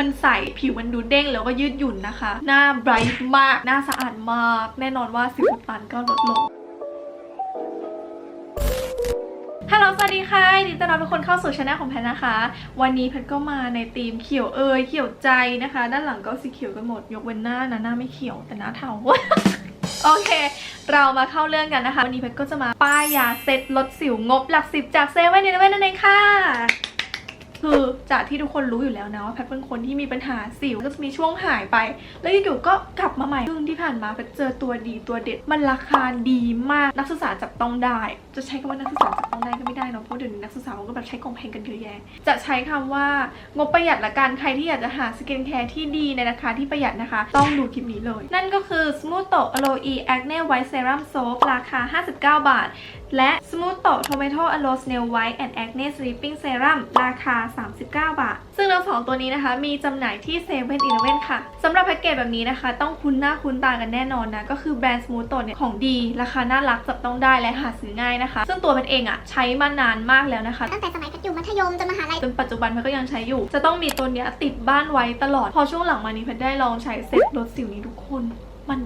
มันใสผิวมันดูเด้งแล้วก็ยืดหยุ่นนะคะ หน้าไบรท์มาก หน้าสะอาดมาก แน่นอนว่าสิวอุดตันก็ลดลงฮัลโหลสวัสดีค่ะยินดีต้อนรับทุกคนเข้าสู่ช anel ของแพทนะคะ วันนี้แพทก็มาในธีมเขียวเอยเขียวใจนะคะ ด้านหลังก็สีเขียวกันหมด ยกเว้นหน้านะหน้าไม่เขียวแต่หน้าเทาโอเค เรามาเข้าเรื่องกันนะคะ วันนี้แพทก็จะมาป้ายยาเซ็ตลดสิวงบหลักสิบจากเซเว่นเนเว่นนั่นเองค่ะ คือจากที่ทุกคนรู้อยู่แล้วนะว่าแพทเป็นคนที่มีปัญหาสิวก็จะมีช่วงหายไป แล้วอยู่ๆก็กลับมาใหม่ซึ่งที่ผ่านมาแพทเจอตัวดีตัวเด็ดมันราคาดีมากนักศึกษาจับต้องได้ จะใช้คำว่านักศึกษาจับต้องได้ก็ไม่ได้เนอะเพราะเดี๋ยวนี้นักศึกษาเขาก็แบบใช้ของแพงกันเยอะแยะจะใช้คำว่างบประหยัดละกันใครที่อยากจะหาสกินแคร์ที่ดีในราคาที่ประหยัดนะคะ ต้องดูคลิปนี้เลย นั่นก็คือ Smooth Aloe Acne White Serum Soap ราคา 59 บาท และ Smooth Tomato Aloe Snail White and Acne Sleeping Serum ราคา 39 บาท ซึ่งทั้งสองตัวนี้นะคะ มีจำหน่ายที่7 e เ e ่ e อค่ะ สำหรับแพ็กเกจแบบนี้นะคะ ต้องคุ้นหน้าคุ้นตากันแน่นอนนะ ก็คือแบรนด์ Smooth เนี่ย ของดี ราคาน่ารักจับต้องได้และหาซื้อง่ายนะคะ ซึ่งตัวมันเองอะ่ะ ใช้มานานมากแล้วนะคะ ตั้งแต่สมัยพัฒอยู่มัธยมจนมหาลัย จนปัจจุบันมันก็ยังใช้อยู่ จะต้องมีตัวเนี้ยติดบ้านไว้ตลอด พอช่วงหลังมานี้แพทได้ลองใช้เซ็ตลดสิวนี้ทุกคน มัน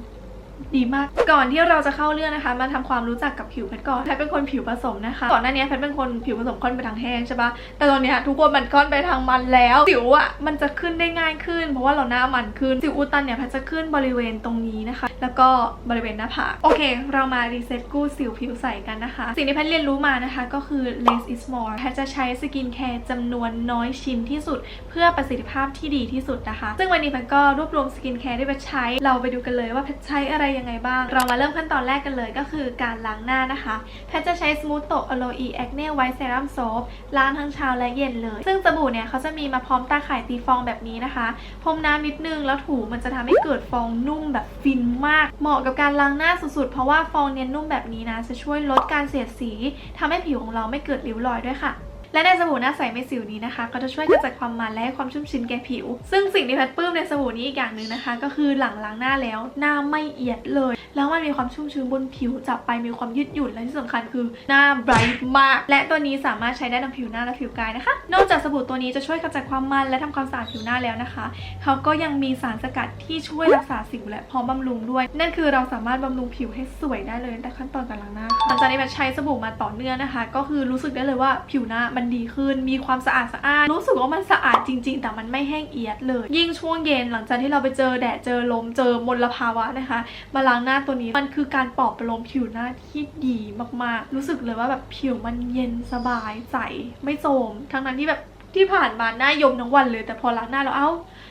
ดีมาก ก่อนที่เราจะเข้าเรื่องนะคะ มาทำความรู้จักกับผิวแพทก่อนแพทเป็นคนผิวผสมนะคะ ก่อนหน้านี้แพทเป็นคนผิวผสมค่อนไปทางแห้งใช่ปะแต่ตอนนี้ทุกคนมันค่อนไปทางมันแล้วสิวอะมันจะขึ้นได้ง่ายขึ้น เพราะว่าเราหน้ามันขึ้นสิวอุดตันเนี่ยแพทจะขึ้นบริเวณตรงนี้นะคะ แล้วก็บริเวณหน้าผากโอเค เรามารีเซ็ตกู้สิวผิวใสกันนะคะ สิ่งที่แพทเรียนรู้มานะคะก็คือ less is more แพทจะใช้สกินแคร์จำนวนน้อยชิ้นที่สุด เพื่อประสิทธิภาพที่ดีที่สุดนะคะ ซึ่งวันนี้แพทก็รวบรวมสกินแคร์ที่แพทใช้เราไปดูกันเลยว่าแพทใช้อะไรยังไงบ้าง เรามาเริ่มขั้นตอนแรกกันเลยก็คือการล้างหน้านะคะ แพทจะใช้ Smooth t o Aloe Acne White Serum Soap ล้างทั้งเช้าและเย็นเลย ซึ่งสบู่เนี่ยเขาจะมีมาพร้อมตาข่ายตีฟองแบบนี้นะคะพรมน้ำนิดนึงแล้วถูมันจะทำให้เกิดฟองนุ่มแบบฟินมาก เหมาะกับการล้างหน้าสุดๆ เพราะว่าฟองเนียนนุ่มแบบนี้นะจะช่วยลดการเสียดสีทำให้ผิวของเราไม่เกิดริ้วรอยด้วยค่ะ และในสบู่หน้าใสไม่สิวนี้นะคะก็จะช่วยกระจัดความมันและให้ความชุ่มชื้นแก่ผิว ซึ่งสิ่งที่แพทปลื้มในสบู่นี้อีกอย่างหนึ่งนะคะ ก็คือหลังล้างหน้าแล้วหน้าไม่เอียดเลย แล้วมันมีความชุ่มชื้นบนผิวจับไปมีความยืดหยุ่นและที่สำคัญคือหน้าไบรท์มาก และตัวนี้สามารถใช้ได้ทั้งผิวหน้าและผิวกายนะคะ นอกจากสบู่ตัวนี้จะช่วยกระจัดความมันและทำความสะอาดผิวหน้าแล้วนะคะเขาก็ยังมีสารสกัดที่ช่วยรักษาสิวและพร้อมบำรุงด้วย นั่นคือเราสามารถบำรุงผิวให้สวยได้เลยแต่ขั้นตอนการล้างหน้าหลังจากนี้แพทใช้สบู่มาต่อเนื่องนะคะ ก็คือรู้สึกได้เลยว่าผิวหน้ามันดีขึ้น มีความสะอาดสะอ้านรู้สึกว่ามันสะอาดจริง ๆ แต่มันไม่แห้งเอียดเลย ยิ่งช่วงเย็นหลังจากที่เราไปเจอแดดเจอลมเจอมลภาวะนะคะ มาล้างหน้าตัวนี้มันคือการปลอบประโลมผิวหน้าที่ดีมากๆ รู้สึกเลยว่าแบบผิวมันเย็นสบายใสไม่โทมทั้งนั้นที่แบบ ที่ผ่านมาหน้ายมทั้งวันเลย แต่พอล้างหน้าแล้วเอ้า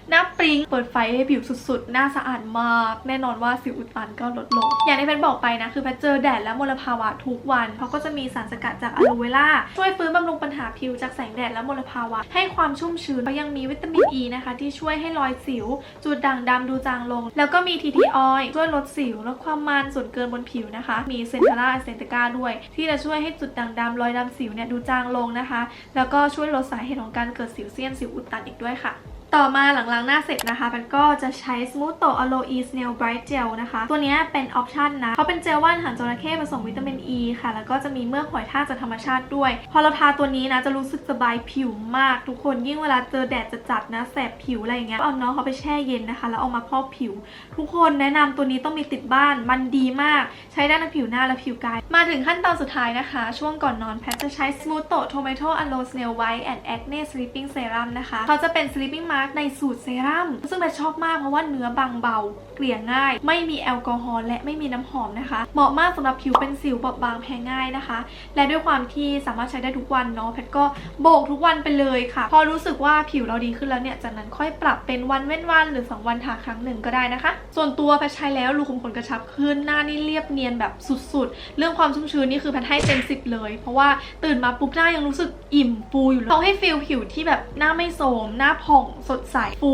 หน้าปริงเปิดไฟให้ผิวสุดๆ หน้าสะอาดมาก แน่นอนว่าสิวอุดตันก็ลดลง อย่างที่แพทบอกไปนะ คือแพทเจอแดดและมลภาวะทุกวัน เพราะก็จะมีสารสกัดจากอะโลเวล่าช่วยฟื้นบำรุงปัญหาผิวจากแสงแดดและมลภาวะ ให้ความชุ่มชื้นแล้วยังมีวิตามินอ e ีนะคะ ที่ช่วยให้รอยสิว จุดด่างดำดูจางลง แล้วก็มีทีทีออยช่วยลดสิวลดความมันส่วนเกินบนผิวนะคะ มีเซนทาร่าเซนเตกาด้วย ที่จะช่วยให้จุดด่างดำรอยดำสิวเนี่ยดูจางลงนะคะ แล้วก็ช่วยลดสาเหตุของการเกิดสิวเซียนสิวอุดตันอีกด้วยค่ะ ต่อมาหลังล้างหน้าเสร็จนะคะมันก็จะใช้ Smooth t o Aloe Snail Bright Gel นะคะ ตัวนี้เป็นออปชันนะเขาเป็นเจลว่านอาหารจระเข้ผสมวิตามินอ e ีค่ะ แล้วก็จะมีเมือกหอยทากจากธรรมชาติด้วย พอเราทาตัวนี้นะจะรู้สึกสบายผิวมาก ทุกคนยิ่งเวลาเจอแดดจัดๆนะแสบผิวอะไรอย่างเงี้ยเอาน้องเขาไปแช่เย็นนะคะ แล้วเอามาพอกผิว ทุกคนแนะนำตัวนี้ต้องมีติดบ้านมันดีมาก ใช้ได้ทั้งผิวหน้าและผิวกาย มาถึงขั้นตอนสุดท้ายนะคะ ช่วงก่อนนอนแพทจะใช้ Smooth t o Tomato Aloe Snail White and Acne Sleeping Serum นะคะเขาจะเป็น Sleeping Mask ในสูตรเซรั่มซึ่งแพทชอบมากเพราะว่าเนื้อบางเบา เกลี่ยง่าย ไม่มีแอลกอฮอล์และไม่มีน้ำหอมนะคะ เหมาะมากสำหรับผิวเป็นสิวบอบบางแพ้ง่ายนะคะ และด้วยความที่สามารถใช้ได้ทุกวันเนาะแพทก็โบกทุกวันไปเลยค่ะ พอรู้สึกว่าผิวเราดีขึ้นแล้วเนี่ยจากนั้นค่อยปรับเป็นวันเว้นวันหรือ 2 วันทาครั้งหนึ่งก็ได้นะคะ ส่วนตัวแพทใช้แล้วรูขุมขนกระชับขึ้นหน้านี่เรียบเนียนแบบสุดๆ เรื่องความชุ่มชื้นนี่คือแพทให้เต็มสิบเลย เพราะว่าตื่นมาปุ๊บหน้ายังรู้สึกอิ่มฟูอยู่เลยเขาให้ฟีลผิวที่แบบหน้าไม่โทรมหน้าผ่องสดใสฟู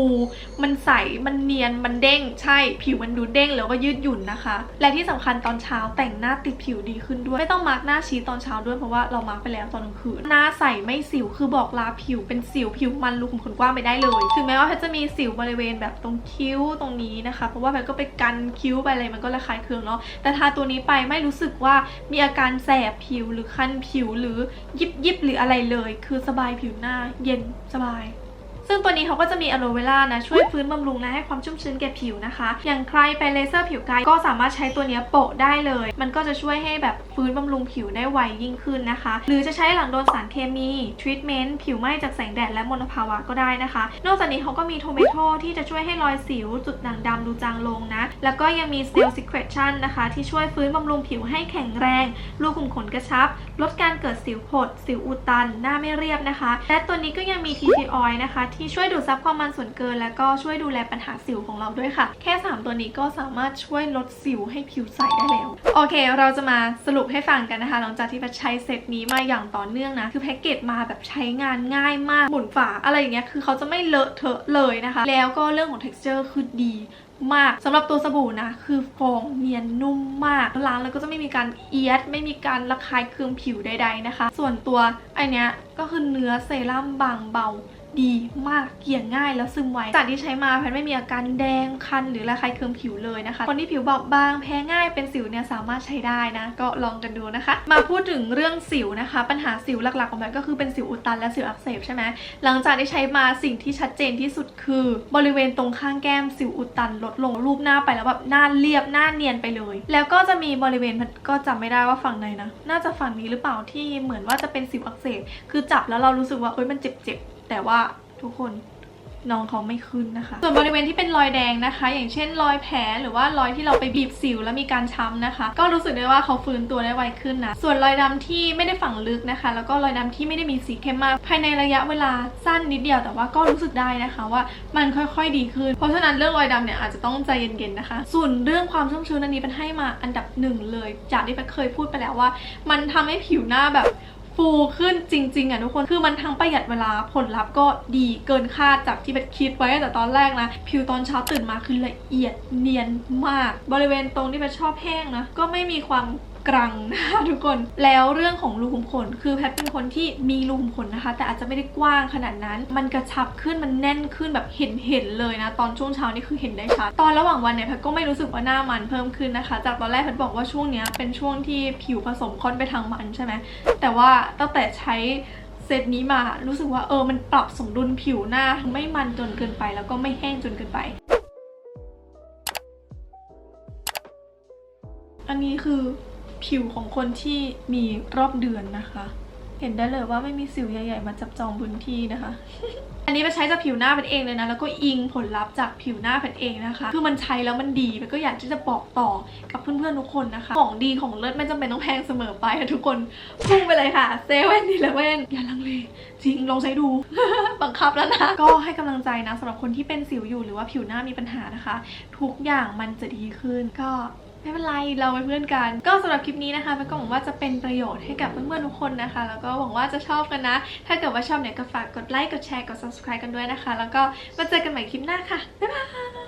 มันใสมันเนียนมันเด้ง ใช่ผิวมันดูเด้งแล้วก็ยืดหยุ่นนะคะ และที่สำคัญตอนเช้าแต่งหน้าติดผิวดีขึ้นด้วยไม่ต้องมาร์กหน้าชี้ตอนเช้าด้วยเพราะว่าเรามาร์กไปแล้วตอนกลางคืนหน้าใสไม่สิวคือบอกลาผิวเป็นสิวผิวมันรูขุมขนกว้างไปได้เลยถึงแม้ว่าแพทจะมีสิวบริเวณแบบตรงคิ้วตรงนี้นะคะ เพราะว่าแพทก็ไปกันคิ้วไปอะไรมันก็ระคายเคืองเนาะแต่ทาตัวนี้ไปไม่รู้สึกว่ามีอาการแสบผิวหรือคันผิวหรือยิบยิบหรืออะไรเลย คือสบายผิวหน้าเย็นสบาย ซึ่งตัวนี้เขาก็จะมีอะโลเวล่านะช่วยฟื้นบำรุงและให้ความชุ่มชื้นแก่ผิวนะคะ อย่างใครไปเลเซอร์ผิวกายก็สามารถใช้ตัวนี้โปะได้เลย มันก็จะช่วยให้แบบฟื้นบำรุงผิวได้ไวยิ่งขึ้นนะคะ หรือจะใช้หลังโดนสารเคมีทรีทเมนต์ผิวไหม้จากแสงแดดและมลภาวะก็ได้นะคะ นอกจากนี้เขาก็มีโทเมโทที่จะช่วยให้รอยสิวจุดด่างดำดูจางลงนะ แล้วก็ยังมีเซลล์ซิเครชันนะคะ ที่ช่วยฟื้นบำรุงผิวให้แข็งแรง รูขุมขนกระชับ ลดการเกิดสิวผด สิวอุดตัน หน้าไม่เรียบนะคะ และตัวนี้ก็ยังมี TT oil นะคะที่ช่วยดูดซับความมันส่วนเกิน แล้วก็ช่วยดูแลปัญหาสิวของเราด้วยค่ะ แค่ 3 ตัวนี้ก็สามารถช่วยลดสิวให้ผิวใสได้แล้ว โอเค เราจะมาสรุปให้ฟังกันนะคะ หลังจากที่แพทใช้เซตนี้มาอย่างต่อเนื่องนะ คือแพ็กเกจมาแบบใช้งานง่ายมากหมุนฝาอะไรอย่างเงี้ยคือเขาจะไม่เลอะเทอะเลยนะคะ แล้วก็เรื่องของ texture คือดีมากสำหรับตัวสบู่นะ คือฟองเนียนนุ่มมากล้างแล้วก็จะไม่มีการเอียด ไม่มีการระคายเคืองผิวใด ๆนะคะ ส่วนตัวไอเนี้ยก็คือเนื้อเซรั่มบางเบา ดีมากเกลี่ยง่ายแล้วซึมไวจากที่ใช้มาแพทไม่มีอาการแดงคันหรือระคายเคืองผิวเลยนะคะ คนที่ผิวบอบบางแพ้ง่ายเป็นสิวเนี่ยสามารถใช้ได้นะ ก็ลองกันดูนะคะ มาพูดถึงเรื่องสิวนะคะ ปัญหาสิวหลักๆของแพทก็คือเป็นสิวอุดตันและสิวอักเสบใช่ไหมหลังจากที่ใช้มาสิ่งที่ชัดเจนที่สุดคือ บริเวณตรงข้างแก้มสิวอุดตันลดลงรูปหน้าไปแล้วแบบหน้าเรียบหน้าเนียนไปเลย แล้วก็จะมีบริเวณมันก็จำไม่ได้ว่าฝั่งไหนนะน่าจะฝั่งนี้หรือเปล่าที่เหมือนว่าจะเป็นสิวอักเสบคือจับแล้วเรารู้สึกว่าเอ้ยมันเจ็บๆ แต่ว่าทุกคนน้องเขาไม่ขึ้นนะคะ ส่วนบริเวณที่เป็นรอยแดงนะคะ อย่างเช่นรอยแผลหรือว่ารอยที่เราไปบีบสิวแล้วมีการช้ำนะคะ ก็รู้สึกได้ว่าเขาฟื้นตัวได้ไวขึ้นนะ ส่วนรอยดำที่ไม่ได้ฝังลึกนะคะ แล้วก็รอยดำที่ไม่ได้มีสีเข้มมาก ภายในระยะเวลาสั้นนิดเดียว แต่ว่าก็รู้สึกได้นะคะว่ามันค่อยๆดีขึ้น เพราะฉะนั้นเรื่องรอยดำเนี่ยอาจจะต้องใจเย็นๆนะคะ ส่วนเรื่องความชุ่มชื้นอันนี้เป็นให้มาอันดับหนึ่งเลย จากที่เป็นเคยพูดไปแล้วว่า มันทำให้ผิวหน้าแบบ ฟูขึ้นจริงๆอะทุกคน คือมันทั้งประหยัดเวลาผลลัพธ์ก็ดีเกินคาดจากที่เบสคิดไว้ตั้งแต่ตอนแรกนะ ผิวตอนเช้าตื่นมาคือละเอียดเนียนมาก บริเวณตรงที่เบสชอบแห้งนะ ก็ไม่มีความ กรังนะคะทุกคนแล้วเรื่องของรูขุมขน คือแพทเป็นคนที่มีรูขุมขนนะคะ แต่อาจจะไม่ได้กว้างขนาดนั้น มันกระชับขึ้นมันแน่นขึ้นแบบเห็นเห็นเลยนะ ตอนช่วงเช้านี่คือเห็นได้ชัดตอนระหว่างวันเนี่ยแพทก็ไม่รู้สึกว่าหน้ามันเพิ่มขึ้นนะคะ จากตอนแรกแพทบอกว่าช่วงเนี้ยเป็นช่วงที่ผิวผสมค่อนไปทางมันใช่ไหมแต่ว่าตั้งแต่ใช้เซตนี้มารู้สึกว่าเออมันปรับสมดุลผิวหน้าไม่มันจนเกินไป แล้วก็ไม่แห้งจนเกินไปอันนี้คือ ผิวของคนที่มีรอบเดือนนะคะ เห็นได้เลยว่าไม่มีสิวใหญ่ๆมาจับจองพื้นที่นะคะ อันนี้ไปใช้จากผิวหน้าเป็นเองเลยนะ แล้วก็อิงผลลัพธ์จากผิวหน้าเป็นเองนะคะ คือมันใช้แล้วมันดีมันก็อยากที่จะบอกต่อกับเพื่อนๆทุกคนนะคะ ของดีของเลิศไม่จำเป็นต้องแพงเสมอไปค่ะทุกคนพุ่งไปเลยค่ะเซเว่นดีเลเว่นอย่าลังเลจริงลองใช้ดู บังคับแล้วนะ ก็ให้กำลังใจนะสำหรับคนที่เป็นสิวอยู่หรือว่าผิวหน้ามีปัญหานะคะ ทุกอย่างมันจะดีขึ้นก็ ไม่เป็นไรเราเป็นเพื่อนกัน ก็สำหรับคลิปนี้นะคะมันก็หวังว่าจะเป็นประโยชน์ให้กับเพื่อนๆทุกคนนะคะ แล้วก็หวังว่าจะชอบกันนะ ถ้าเกิดว่าชอบเนี่ยก็ฝากกดไลค์กดแชร์กด subscribe กันด้วยนะคะ แล้วก็มาเจอกันใหม่คลิปหน้าค่ะบ๊ายบาย